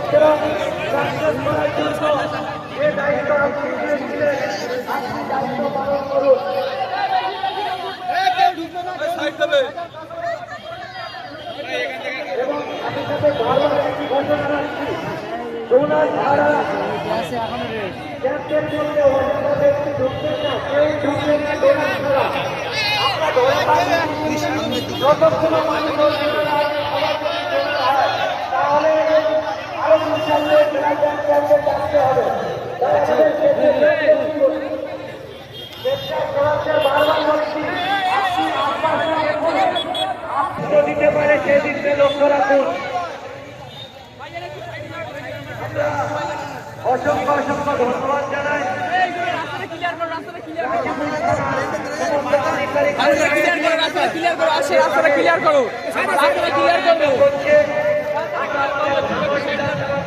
লোকেরা সাকসেস করার জন্য যে এবং আমি সাথে বারবার একটি ঘটনা রাখছি ডোনার ধরে পাচ্ছি যতক্ষণ মানুষ দিতে পারে সেদিকে লক্ষ্য রাখুন অসংখ্য অসংখ্য ধন্যবাদ জানাই ক্লিয়ার করো রাস্তাটা ক্লিয়ার করো। রাস্তাটা ক্লিয়ার করো। করছে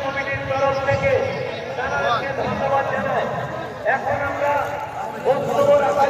কমিটির তরফ থেকে তাদেরকে ধন্যবাদ জানাই এখন আমরা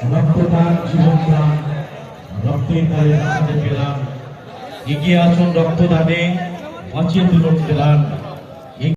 রক্তদান জীবনদান রক্তের দ্বারে আমাদের পেলাম। এগিয়ে আসুন রক্তদানে অচেতন রক্তদান